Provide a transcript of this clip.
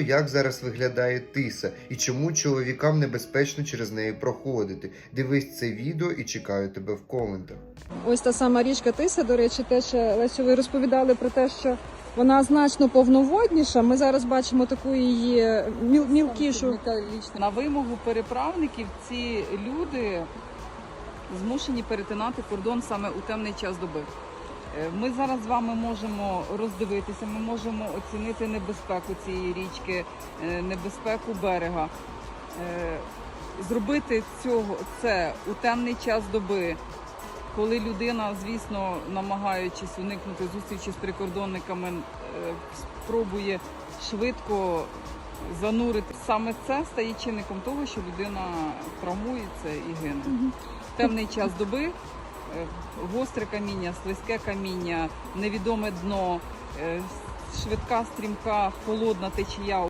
Як зараз виглядає тиса і чому чоловікам небезпечно через неї проходити? Дивись це відео і чекаю тебе в коментах. Ось та сама річка Тиса, до речі, теж Лесю, ви розповідали про те, що вона значно повноводніша. Ми зараз бачимо таку її міл- мілкішу. На вимогу переправників ці люди змушені перетинати кордон саме у темний час доби. Е, Ми зараз з вами можемо роздивитися, ми можемо оцінити небезпеку цієї річки, е, небезпеку берега. Е, Зробити цього це у темний час доби, коли людина, звісно, намагаючись уникнути зустрічі з прикордонниками, спробує швидко занурити. Саме це стає чинником того, що людина травмується і гине. Темний час доби, гостре каміння, слизьке каміння, невідоме дно, е, швидка, стрімка, холодна течія.